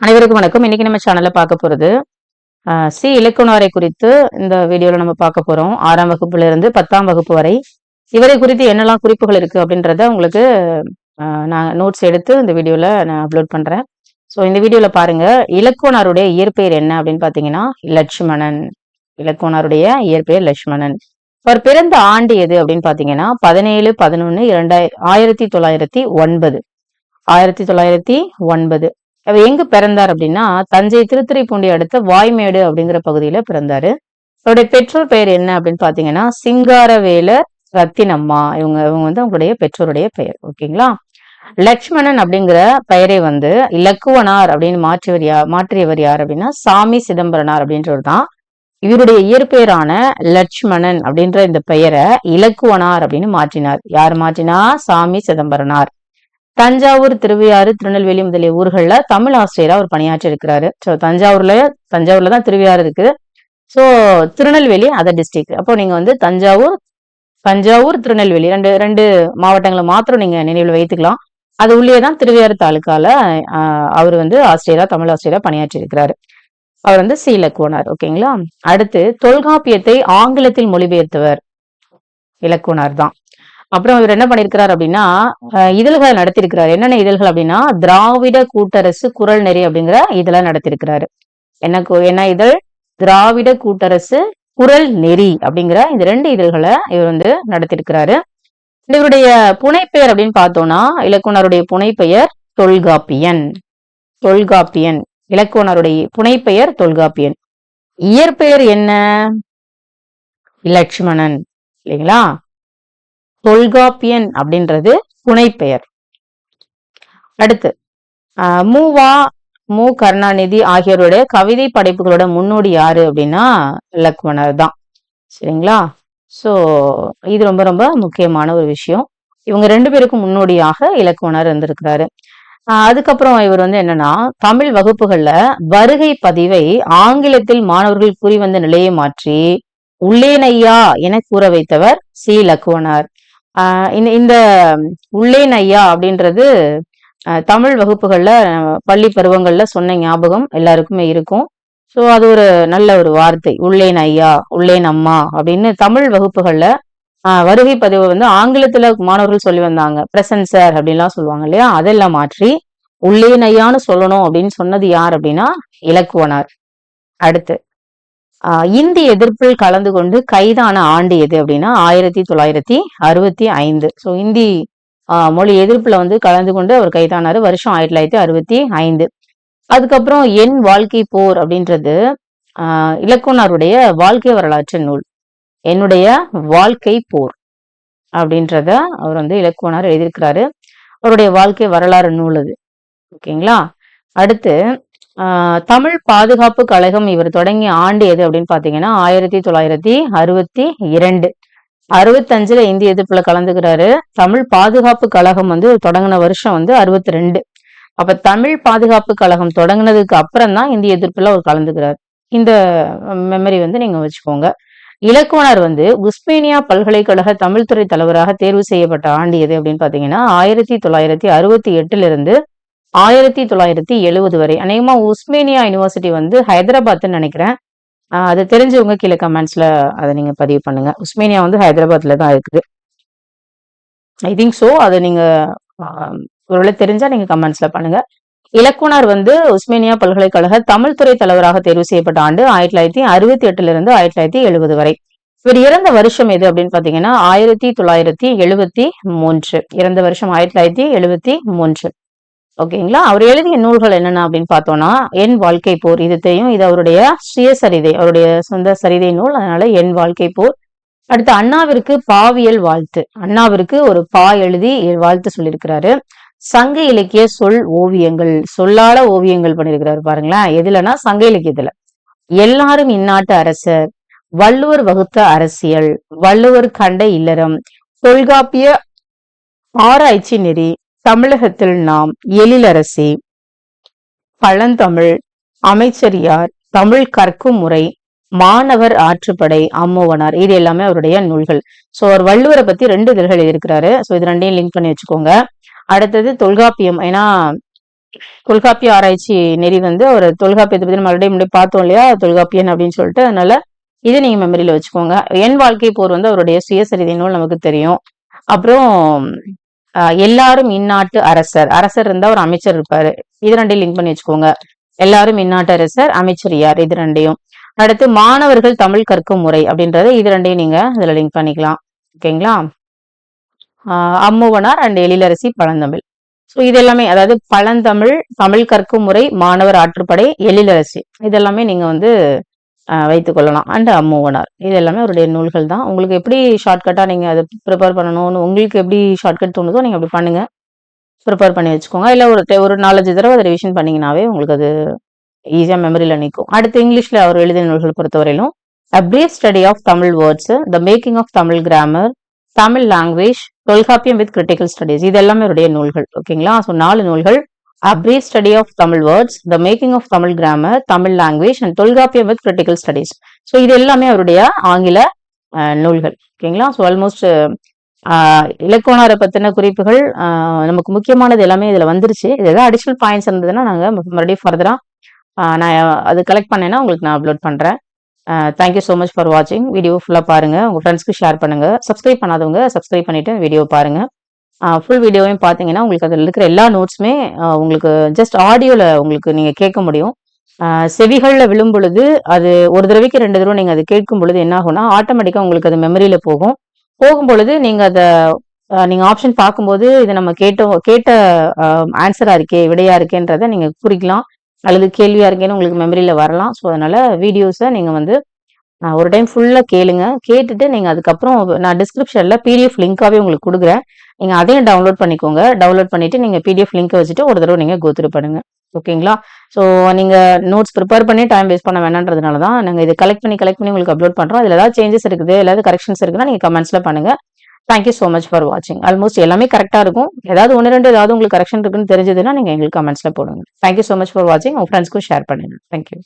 அனைவருக்கும் வணக்கம். இன்னைக்கு நம்ம சேனல்ல பார்க்க போறது சி இலக்குனாரை குறித்து இந்த வீடியோல நம்ம பார்க்க போறோம். ஆறாம் வகுப்புல இருந்து பத்தாம் வகுப்பு வரை. இவரை குறித்து என்னெல்லாம் குறிப்புகள் இருக்கு அப்படின்றத உங்களுக்கு நான் நோட்ஸ் எடுத்து இந்த வீடியோல நான் அப்லோட் பண்றேன். ஸோ இந்த வீடியோல பாருங்க. இலக்குவனாருடைய இயற்பெயர் என்ன அப்படின்னு பாத்தீங்கன்னா லட்சுமணன். இலக்குவனாருடைய இயற்பெயர் லட்சுமணன். அவர் பிறந்த ஆண்டு எது அப்படின்னு பாத்தீங்கன்னா பதினேழு பதினொன்னு இரண்டாயிரம் ஆயிரத்தி தொள்ளாயிரத்தி ஒன்பது. ஆயிரத்தி தொள்ளாயிரத்தி ஒன்பது. அவர் எங்க பிறந்தார் அப்படின்னா தஞ்சை திருத்துறைப்பூண்டி அடுத்த வாய்மேடு அப்படிங்கிற பகுதியில பிறந்தாரு. அவருடைய பெற்றோர் பெயர் என்ன அப்படின்னு பாத்தீங்கன்னா சிங்காரவேல ரத்தினம்மா. இவங்க இவங்க வந்து அவங்களுடைய பெற்றோருடைய பெயர். ஓகேங்களா? லக்ஷ்மணன் அப்படிங்கிற பெயரை வந்து இலக்குவனார் அப்படின்னு மாற்றியவர் யார் மாற்றியவர் யார் அப்படின்னா சாமி சிதம்பரனார் அப்படின்றவர் தான் இவருடைய இயற்பெயரான லட்சுமணன் அப்படின்ற இந்த பெயரை இலக்குவனார் அப்படின்னு மாற்றினார். யார் மாற்றினா? சாமி சிதம்பரனார். தஞ்சாவூர் திருவையாறு திருநெல்வேலி முதலிய ஊர்களில் தமிழ் ஆசிரியராக அவர் பணியாற்றி இருக்கிறாரு. ஸோ தஞ்சாவூர்ல தஞ்சாவூர்ல தான் திருவையாறு இருக்கு ஸோ திருநெல்வேலி அதர் டிஸ்ட்ரிக்ட் அப்போ நீங்க வந்து தஞ்சாவூர் தஞ்சாவூர் திருநெல்வேலி ரெண்டு ரெண்டு மாவட்டங்களை மாத்திரம் நீங்க நினைவில் வைத்துக்கலாம். அது உள்ளே தான் திருவையாறு தாலுக்கால அவர் வந்து ஆசிரியரா தமிழ் ஆசிரியரா பணியாற்றி இருக்கிறாரு. அவர் வந்து சி ஓகேங்களா அடுத்து தொல்காப்பியத்தை ஆங்கிலத்தில் மொழிபெயர்த்தவர் இலக்குவனார் தான். அப்புறம் இவர் என்ன பண்ணிருக்கிறார் அப்படின்னா இதழ்களை நடத்திருக்கிறார். என்னென்ன இதழ்கள் அப்படின்னா திராவிட கூட்டரசு குரல் நெறி அப்படிங்கிற இதழை நடத்திருக்கிறாரு. என்ன என்ன இதழ்? திராவிட கூட்டரசு குரல் நெறி அப்படிங்கிற இந்த ரெண்டு இதழ்களை இவர் வந்து நடத்திருக்கிறாரு. இவருடைய புனைப்பெயர் அப்படின்னு பார்த்தோம்னா இலக்குனருடைய புனைப்பெயர் தொல்காப்பியன். தொல்காப்பியன். இலக்குனருடைய புனைப்பெயர் தொல்காப்பியன். இயற்பெயர் என்ன? லட்சுமணன். இல்லைங்களா? தொல்காப்பியன் அப்படின்றது புனைப்பெயர். அடுத்து மூவா மு கருணாநிதி ஆகியோருடைய கவிதை படைப்புகளோட முன்னோடி யாரு அப்படின்னா இலக்குவனர் தான். சரிங்களா? ஸோ இது ரொம்ப ரொம்ப முக்கியமான ஒரு விஷயம். இவங்க ரெண்டு பேருக்கும் முன்னோடியாக இலக்குவனர் இருந்திருக்கிறாரு. அதுக்கப்புறம் இவர் வந்து என்னன்னா தமிழ் வகுப்புகள்ல வருகை பதிவை ஆங்கிலத்தில் மாணவர்கள் கூறி வந்த நிலையை மாற்றி உள்ளேனையா என கூற வைத்தவர் சி. இலக்குவனார் இந்த இந்த உள்ளேன் ஐயா அப்படின்றது தமிழ் வகுப்புகளில் பள்ளி பருவங்களில் சொன்ன ஞாபகம் எல்லாருக்குமே இருக்கும். ஸோ அது ஒரு நல்ல ஒரு வார்த்தை. உள்ளேன் ஐயா உள்ளேன் அம்மா அப்படின்னு தமிழ் வகுப்புகளில் வருகை பதிவு வந்து ஆங்கிலத்தில் மாணவர்கள் சொல்லி வந்தாங்க. பிரசன்ட் சார் அப்படின்லாம் சொல்லுவாங்க இல்லையா? அதெல்லாம் மாற்றி உள்ளேன் ஐயான்னு சொல்லணும் அப்படின்னு சொன்னது யார் அப்படின்னா இலக்குவனார். அடுத்து இந்தி எதிர்ப்பில் கலந்து கொண்டு கைதான ஆண்டு எது அப்படின்னா ஆயிரத்தி தொள்ளாயிரத்தி அறுபத்தி ஐந்து. ஸோ இந்தி ஆஹ் மொழி எதிர்ப்புல வந்து கலந்து கொண்டு அவர் கைதானாரு. வருஷம் ஆயிரத்தி தொள்ளாயிரத்தி அறுபத்தி ஐந்து. அதுக்கப்புறம் என் வாழ்க்கை போர் அப்படின்றது ஆஹ் வாழ்க்கை வரலாற்று நூல். என்னுடைய வாழ்க்கை போர் அப்படின்றத அவர் வந்து இலக்குவனார் எழுதியிருக்கிறாரு. அவருடைய வாழ்க்கை வரலாறு நூல் அது. ஓகேங்களா? அடுத்து தமிழ் பாதுகாப்பு கழகம் இவர் தொடங்கிய ஆண்டு எது அப்படின்னு பாத்தீங்கன்னா ஆயிரத்தி தொள்ளாயிரத்தி அறுபத்தி இரண்டு. அறுபத்தஞ்சுல இந்திய எதிர்ப்புல கலந்துக்கிறாரு. தமிழ் பாதுகாப்பு கழகம் வந்து தொடங்கின வருஷம் வந்து அறுபத்தி ரெண்டு. அப்ப தமிழ் பாதுகாப்பு கழகம் தொடங்கினதுக்கு அப்புறம் தான் இந்திய எதிர்ப்புல அவர் கலந்துக்கிறார். இந்த மெமரி வந்து நீங்க வச்சுக்கோங்க. இலக்குவனர் வந்து உஸ்மேனியா பல்கலைக்கழக தமிழ்துறை தலைவராக தேர்வு செய்யப்பட்ட ஆண்டு எது அப்படின்னு பாத்தீங்கன்னா ஆயிரத்தி தொள்ளாயிரத்தி அறுபத்தி எட்டுல இருந்து ஆயிரத்தி தொள்ளாயிரத்தி எழுபது வரை. அநேகமா உஸ்மேனியா யூனிவர்சிட்டி வந்து ஹைதராபாத்னு நினைக்கிறேன். ஆஹ் அது தெரிஞ்சவங்க கீழே கமெண்ட்ஸ்ல அதை நீங்க பதிவு பண்ணுங்க. உஸ்மேனியா வந்து ஹைதராபாத்ல தான் இருக்குது. ஐ திங்க் ஸோ அதை நீங்க ஒருவேளை தெரிஞ்சா நீங்க கமெண்ட்ஸ்ல பண்ணுங்க. இலக்குனர் வந்து உஸ்மேனியா பல்கலைக்கழக தமிழ் துறை தலைவராக தேர்வு செய்யப்பட்ட ஆண்டு ஆயிரத்தி தொள்ளாயிரத்தி அறுபத்தி எட்டுல இருந்து ஆயிரத்தி தொள்ளாயிரத்தி எழுபது வரை. இவர் இறந்த வருஷம் எது அப்படின்னு பாத்தீங்கன்னா ஆயிரத்தி தொள்ளாயிரத்தி எழுபத்தி மூன்று. இறந்த வருஷம் ஆயிரத்தி தொள்ளாயிரத்தி எழுபத்தி மூன்று. ஓகேங்களா? அவர் எழுதிய நூல்கள் என்னென்ன அப்படின்னு பார்த்தோம்னா என் வாழ்க்கை போர். இது தெரியும் இது அவருடைய சுயசரிதை அவருடைய சொந்த சரிதை நூல். அதனால என் வாழ்க்கை போர். அடுத்து அண்ணாவிற்கு பாவியல் வாழ்த்து. அண்ணாவிற்கு ஒரு பா எழுதி வாழ்த்து சொல்லியிருக்கிறாரு. சங்க இலக்கிய சொல் ஓவியங்கள் சொல்லால ஓவியங்கள் பண்ணியிருக்கிறாரு பாருங்களேன். எதுலன்னா சங்க இலக்கியத்துல. எல்லாரும் இந்நாட்டு அரசர் வள்ளுவர் வகுத்த அரசியல் வள்ளுவர் கண்ட இல்லறம் தொல்காப்பிய ஆராய்ச்சி நெறி தமிழகத்தில் நாம் எழிலரசி பழந்தமிழ் அமைச்சரியார் தமிழ் கற்கும் முறை மாணவர் ஆற்றுப்படை அம்மோவனார். இது எல்லாமே அவருடைய நூல்கள். சோ அவர் வள்ளுவரை பத்தி ரெண்டு இதழ்கள் எழுதியிருக்கிறாரு. சோ இது ரெண்டையும் லிங்க் பண்ணி வச்சுக்கோங்க. அடுத்தது தொல்காப்பியம். ஏன்னா தொல்காப்பிய ஆராய்ச்சி நெறி வந்து ஒரு தொல்காப்பியத்தை பத்தி மறுபடியும் முன்னாடி பார்த்தோம் இல்லையா? தொல்காப்பியன் அப்படின்னு சொல்லிட்டு அதனால இதை நீங்க மெமரியில வச்சுக்கோங்க. என் வாழ்க்கை போர் வந்து அவருடைய சுயசரிதை நூல் நமக்கு தெரியும். அப்புறம் எல்லாரும் இந்நாட்டு அரசர். அரசர் இருந்தா ஒரு அமைச்சர் இருப்பாரு. இது ரெண்டையும் லிங்க் பண்ணி வச்சுக்கோங்க. எல்லாரும் இந்நாட்டு அரசர் அமைச்சர் யார்? இது ரெண்டையும். அடுத்து மாணவர்கள் தமிழ் கற்கும் முறை அப்படின்றத இது ரெண்டையும் நீங்க இதுல லிங்க் பண்ணிக்கலாம். ஓகேங்களா? ஆஹ் அம்முவனார் அண்ட் எழிலரசி பழந்தமிழ். ஸோ இது எல்லாமே அதாவது பழந்தமிழ் தமிழ் கற்கும் முறை மாணவர் ஆற்றுப்படை எழிலரசி. இதெல்லாமே நீங்க வந்து வைத்துக்கொள்ளலாம் அண்ட் அம்மூவனார் uh, இது எல்லாமே அவருடைய நூல்கள் தான். உங்களுக்கு எப்படி ஷார்ட்கட்டாக நீங்கள் அதை ப்ரிப்பேர் பண்ணணும்னு உங்களுக்கு எப்படி ஷார்ட்கட் தோணுதோ நீங்கள் அப்படி பண்ணுங்க. ப்ரிப்பேர் பண்ணி வச்சுக்கோங்க. இல்லை ஒரு ஒரு நாலஞ்சு தடவை அதை ரிவிஷன் பண்ணீங்கன்னாவே உங்களுக்கு அது ஈஸியாக மெமரியில் நிற்கும் அடுத்து இங்கிலீஷில் அவர் எழுதிய நூல்கள் பொறுத்தவரையிலும் a brief study of Tamil words the making of Tamil grammar Tamil language Tolkappiyam with critical studies இது எல்லாமே அவருடைய நூல்கள். ஓகேங்களா ஸோ நாலு நூல்கள். A brief study of Tamil words, the making of Tamil grammar, Tamil language and Tolkappiyam with critical studies. So இது எல்லாமே அவருடைய ஆங்கில நூல்கள். ஓகேங்களா? ஸோ ஆல்மோஸ்ட் இலக்கோணரை பற்றின குறிப்புகள் நமக்கு முக்கியமானது எல்லாமே இதில் வந்துருச்சு. இது எதாவது அடிஷ்னல் பாயிண்ட்ஸ் இருந்ததுன்னா நாங்கள் மறுபடியும் ஃபர்தராக நான் அது கலெக்ட் பண்ணேன்னா உங்களுக்கு நான் அப்லோட் பண்ணுறேன் thank you so much for வாட்சிங் வீடியோ ஃபுல்லாக பாருங்கள் உங்கள் ஃப்ரெண்ட்ஸ்க்கு ஷேர் பண்ணுங்கள் சப்ஸ்கிரைப் பண்ணாதவங்க சப்ஸ்கிரைப் பண்ணிவிட்டு வீடியோ பாருங்க. ஃபுல் வீடியோவையும் பார்த்தீங்கன்னா உங்களுக்கு அதில் இருக்கிற எல்லா நோட்ஸுமே உங்களுக்கு ஜஸ்ட் ஆடியோவில் உங்களுக்கு நீங்கள் கேட்க முடியும். செவிகளில் விழும் பொழுது அது ஒரு தடவைக்கு ரெண்டு தடவை நீங்கள் அது கேட்கும் பொழுது என்ன ஆகும்னா உங்களுக்கு அது மெமரியில் போகும். போகும் பொழுது அதை நீங்கள் ஆப்ஷன் பார்க்கும்போது இது நம்ம கேட்டோம் கேட்ட ஆன்சராக இருக்கே விடையாக இருக்கேன்றதை நீங்கள் குறிக்கலாம். அல்லது கேள்வியாக இருக்கேன்னு உங்களுக்கு மெமரியில் வரலாம். ஸோ அதனால் வீடியோஸை நீங்கள் வந்து ஒரு டைம் ஃபுல்லாக கேளுங்க. கேட்டுட்டு நீங்கள் அதுக்கப்புறம் நான் டிஸ்கிரிப்ஷனில் பிடிஎஃப் லிங்காகவே உங்களுக்கு கொடுக்குறேன். நீங்கள் அதையும் டவுன்லோட் பண்ணிக்கோங்க. டவுன்லோட் பண்ணிவிட்டு நீங்கள் பிடிஎஃப் லிங்க்கை வச்சுட்டு ஒரு தடவை நீங்கள் கோத்ரூ பண்ணுங்கள் ஓகேங்களா ஸோ நீங்கள் நோட்ஸ் ப்ரிப்பேர் பண்ணி டைம் வேஸ்ட் பண்ண வேணான்றதுனால தான் நாங்கள் இது கலெக்ட் பண்ணி கலெக்ட் பண்ணி உங்களுக்கு அப்லோட் பண்ணுறோம் அதில் ஏதாவது சேஞ்சஸ் இருக்குது ஏதாவது கரெக்ஷன்ஸ் இருக்குன்னா நீங்கள் கமெண்ட்ஸில் பண்ணுங்க. Thank you so much for வாட்சிங் ஆல்மோஸ்ட் எல்லாமே கரெக்டாக இருக்கும். ஏதாவது ஒன்று ரெண்டு ஏதாவது உங்களுக்கு கரெக்ஷன் இருக்குன்னு தெரிஞ்சதுன்னா நீங்கள் எங்களுக்கு கமெண்ட்ஸில் போடுங்க. தேங்க்யூ ஸோ மச் ஃபார் வாட்சிங் உங்கள் ஃப்ரெண்ட்ஸ்க்கும் ஷேர் பண்ணுங்கள் தேங்க்யூ